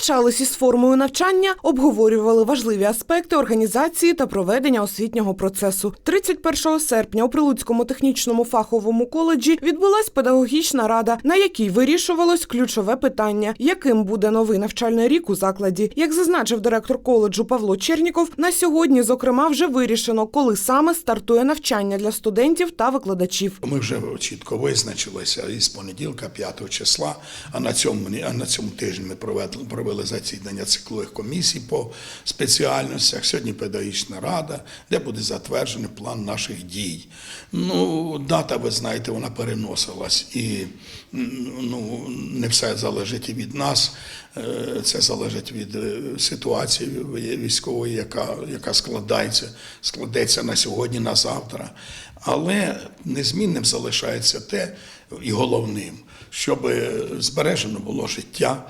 Визначались із формою навчання, обговорювали важливі аспекти організації та проведення освітнього процесу. 31 серпня у Прилуцькому технічному фаховому коледжі відбулась педагогічна рада, на якій вирішувалось ключове питання, яким буде новий навчальний рік у закладі. Як зазначив директор коледжу Павло Черніков, на сьогодні, зокрема, вже вирішено, коли саме стартує навчання для студентів та викладачів. Ми вже чітко визначилися із понеділка, 5 числа. А на цьому а на цьому тижні ми провели, провели засідання циклових комісій по спеціальностях. Сьогодні педагогічна рада, де буде затверджений план наших дій. Ну, дата, ви знаєте, вона переносилась, і ну, не все залежить і від нас. Е, Це залежить від е, ситуації військової, яка, яка складається, складеться на сьогодні, на завтра. Але незмінним залишається те і головним, щоб збережено було життя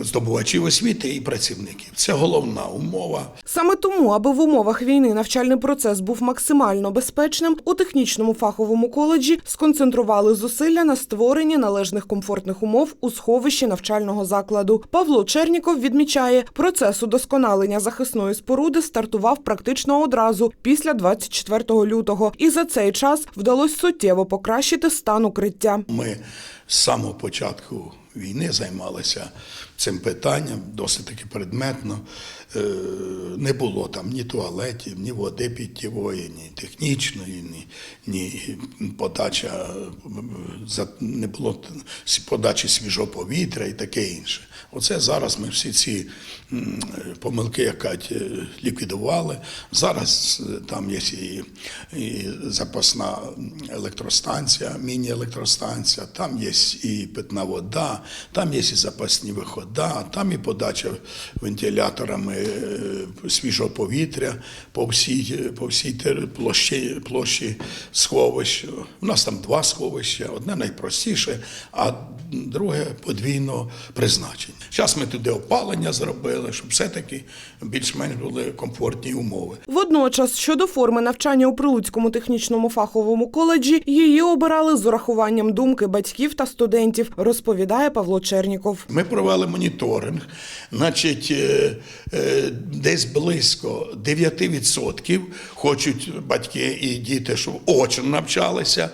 здобувачів освіти і працівників. Це головна умова. Саме тому, аби в умовах війни навчальний процес був максимально безпечним, у технічному фаховому коледжі сконцентрували зусилля на створенні належних комфортних умов у сховищі навчального закладу. Павло Черніков відмічає, процес удосконалення захисної споруди стартував практично одразу після 24 лютого, і за цей час вдалося суттєво покращити стан укриття. Ми з самого початку війни займалися цим питанням досить таки предметно. Е, Не було там ні туалетів, ні води питтєвої, ні технічної, ні, подача, не було подачі свіжого повітря і таке інше. Оце зараз ми всі ці помилки, як е, ліквідували. Зараз е, там є і, і запасна електростанція, міні-електростанція, там є і питна вода, там є і запасні вихода, там і подача вентиляторами е, свіжого повітря по всій, по всій площі, площі сховища. У нас там два сховища, одне найпростіше, а друге подвійного призначення. Зараз ми туди опалення зробили, щоб все-таки більш-менш були комфортні умови. Водночас, щодо форми навчання у Прилуцькому технічному фаховому коледжі, її обирали з урахуванням думки батьків та студентів, розповідає Павло Черніков. Ми провели моніторинг, значить, е, е, десь близько 9% хочуть батьки і діти, щоб очно навчалися.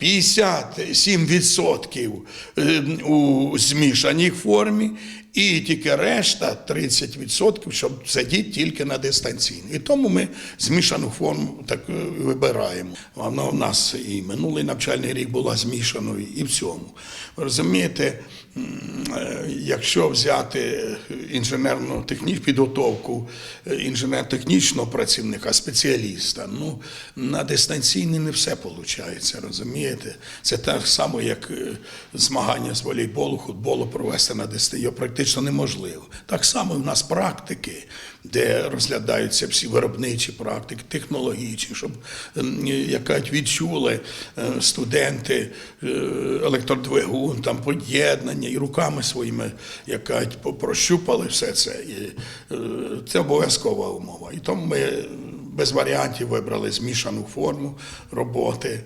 57% е, у змішаній формі, і тільки решта 30%, щоб сидіти тільки на дистанційній. І тому ми змішану форму так е, вибираємо. Вона у нас і минулий навчальний рік була змішаною, і в цьому. Розумієте, е, якщо взяти інженерну технічну підготовку е, інженер-технічного працівника, спеціаліста, ну на дистанційній не все виходить, розумієте? Це так само, як е, змагання з волейболу, футболу провести на дистанції. Практично неможливо. Так само в нас практики, де розглядаються всі виробничі практики, технологічні, щоб ем, як кажуть, відчули е, студенти е, електродвигун, там поєднання і руками своїми, як кажуть, прощупали все це. І, е, це обов'язкова умова. І тому ми без варіантів вибрали змішану форму роботи.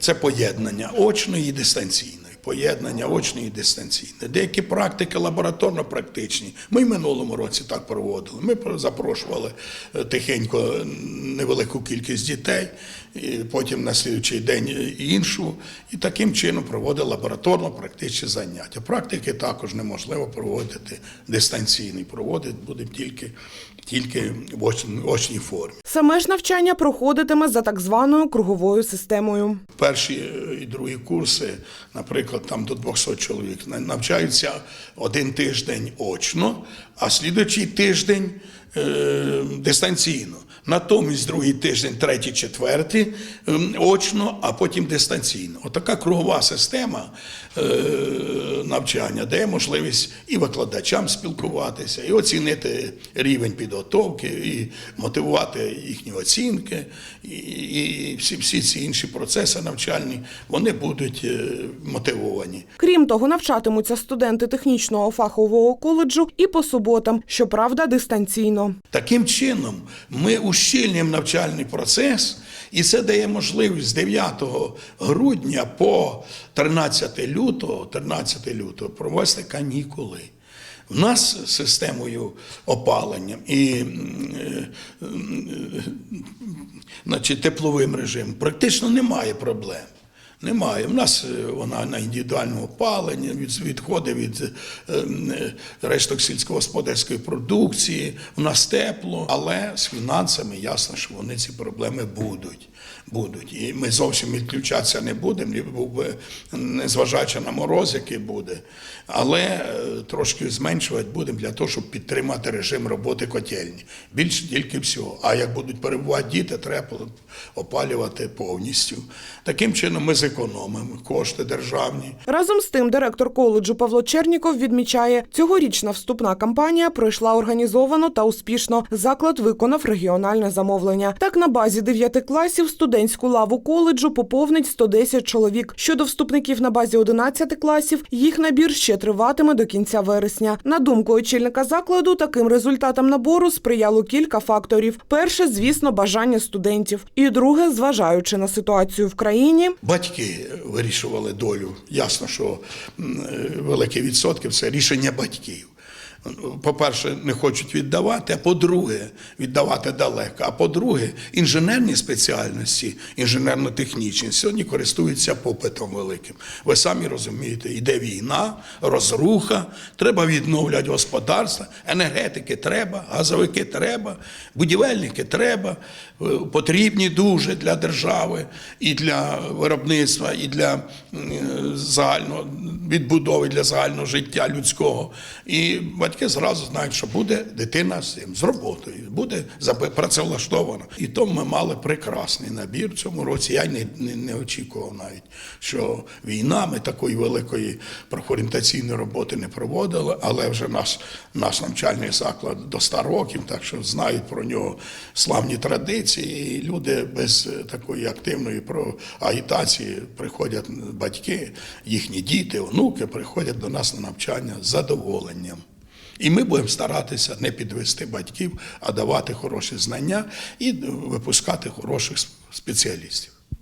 Це поєднання очної і дистанційної. Поєднання очної і дистанційної. Деякі практики лабораторно-практичні. Ми в минулому році так проводили. Ми про- запрошували е, тихенько невелику кількість дітей, і потім на слідчий день іншу, і таким чином проводили лабораторно-практичні заняття. Практики також неможливо проводити дистанційно. Проводити будемо тільки, тільки в очній, очній формі. Саме ж навчання проходитиме за так званою круговою системою. Перші е, і другі курси, наприклад, там до 200 чоловік на- навчаються один тиждень очно, а слідуючий тиждень е, дистанційно. Натомість другий тиждень, третій, четвертий ем, очно, а потім дистанційно. Отака кругова система е, навчання дає можливість і викладачам спілкуватися, і оцінити рівень підготовки, і мотивувати їхні оцінки, і, всі, всі ці інші процеси навчальні вони будуть е, мотивовані. Крім того, навчатимуться студенти технічного фахового коледжу і по суботам, щоправда, дистанційно. Таким чином, ми ущільнюємо навчальний процес, і це дає можливість з 9 грудня по 13 лютого, 13 лютого провести канікули. В нас системою опалення і м, е, значить, тепловим режимом практично немає проблем. Немає. У нас е, вона на індивідуальному опаленні, від, відходить від е, е, решток сільськогосподарської продукції. У нас тепло, але з фінансами ясно, що вони ці проблеми будуть. будуть. І ми зовсім відключатися не будемо, незважаючи на мороз, який буде, але трошки зменшувати будемо для того, щоб підтримати режим роботи котельні. Більше тільки всього. А як будуть перебувати діти, треба опалювати повністю. Таким чином ми зекономимо кошти державні. Разом з тим, директор коледжу Павло Черніков відмічає, цьогорічна вступна кампанія пройшла організовано та успішно. Заклад виконав регіональне замовлення. Так, на базі 9 класів студентську лаву коледжу поповнить 110 чоловік. Щодо вступників на базі 11 класів, їх набір ще триватиме до кінця вересня. На думку очільника закладу, таким результатам набору сприяло кілька факторів: перше, звісно, бажання студентів, і друге, зважаючи на ситуацію в країні, Батьки вирішували долю. Ясно, що е, великі відсотки це рішення батьків. По-перше, не хочуть віддавати, а по-друге, віддавати далеко. А по-друге, інженерні спеціальності, інженерно-технічні, сьогодні користуються попитом великим. Ви самі розумієте, йде війна, розруха, треба відновлювати господарство, енергетики треба, газовики треба, будівельники треба, е, потрібні дуже для держави і для виробництва, і для е, загального відбудови для загального життя людського. І батьки зразу знають, що буде дитина з цим, з роботою, буде працевлаштована. І тому ми мали прекрасний набір цьому році. Я не, не, не очікував навіть, що війна, ми такої великої профорієнтаційної роботи не проводили, але вже наш, наш навчальний заклад до 100 років, так що знають про нього славні традиції. І люди без такої активної агітації приходять батьки, їхні діти, онуки приходять до нас на навчання з задоволенням. І ми будемо старатися не підвести батьків, а давати хороші знання і випускати хороших спеціалістів.